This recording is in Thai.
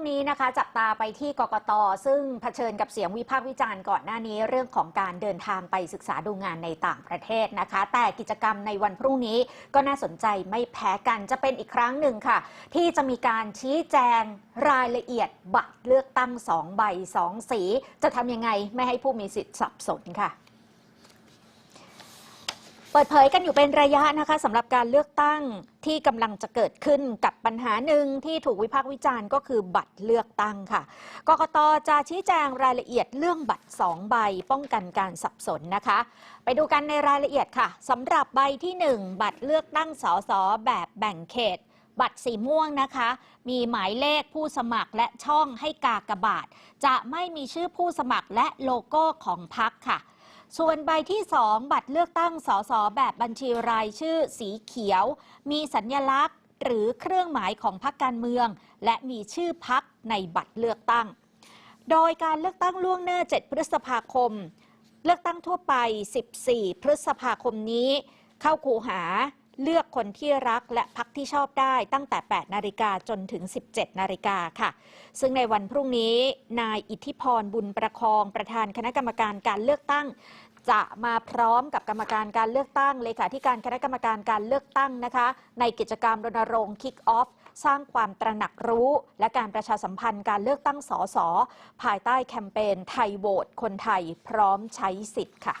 งนี้นะคะ จับตาไปที่กกตซึ่งเผชิญกับเสียงวิพากษ์วิจารณ์ก่อนหน้านี้ เรื่องของการเดินทางไปศึกษาดูงานในต่างประเทศนะคะ แต่กิจกรรมในวันพรุ่งนี้ก็น่าสนใจไม่แพ้กันจะเป็นอีกครั้งหนึ่งค่ะ ที่จะมีการชี้แจงรายละเอียดบัตรเลือกตั้งสองใบสองสี จะทำยังไงไม่ให้ผู้มีสิทธิ์สับสนค่ะ เปิดเผยกันอยู่เป็นระยะนะคะสำหรับการเลือกตั้งที่กำลังจะเกิดขึ้นกับปัญหาหนึ่งที่ถูกวิพากษ์วิจารณ์ก็คือบัตรเลือกตั้งค่ะกกตจะชี้แจงรายละเอียดเรื่องบัตร 2 ใบป้องกันการสับสนนะคะ ไปดูกันในรายละเอียดค่ะสำหรับใบที่ 1 บัตรเลือกตั้งสสแบบแบ่งเขตบัตรสีม่วงนะคะ มีหมายเลขผู้สมัครและช่องให้กากบาท จะไม่มีชื่อผู้สมัครและโลโก้ของพรรคค่ะ ส่วนใบที่ 2 บัตรเลือกตั้งสสแบบบัญชีรายชื่อสีเขียว มีสัญญลักษณ์ หรือเครื่องหมายของพรรคการเมือง และมีชื่อพรรคในบัตรเลือกตั้ง โดยการเลือกตั้งล่วงหน้า 7 พฤษภาคม เลือกตั้งทั่วไป 14 พฤษภาคมนี้ เข้าคูหา เลือกคนที่รักและพักที่ชอบได้ตั้งแต่ 8 นาฬิกาจนถึง 17 นาฬิกาค่ะ ซึ่งในวันพรุ่งนี้ นายอิทธิพรบุญประคองประธานคณะกรรมการการเลือกตั้ง จะมาพร้อมกับกรรมการการเลือกตั้งเลขาธิการคณะกรรมการการเลือกตั้งนะคะ ในกิจกรรมรณรงค์ Kick Off สร้างความตระหนักรู้ และการประชาสัมพันธ์การเลือกตั้งสสภายใต้แคมเปญไทยโหวตคนไทยพร้อมใช้สิทธิ์ค่ะ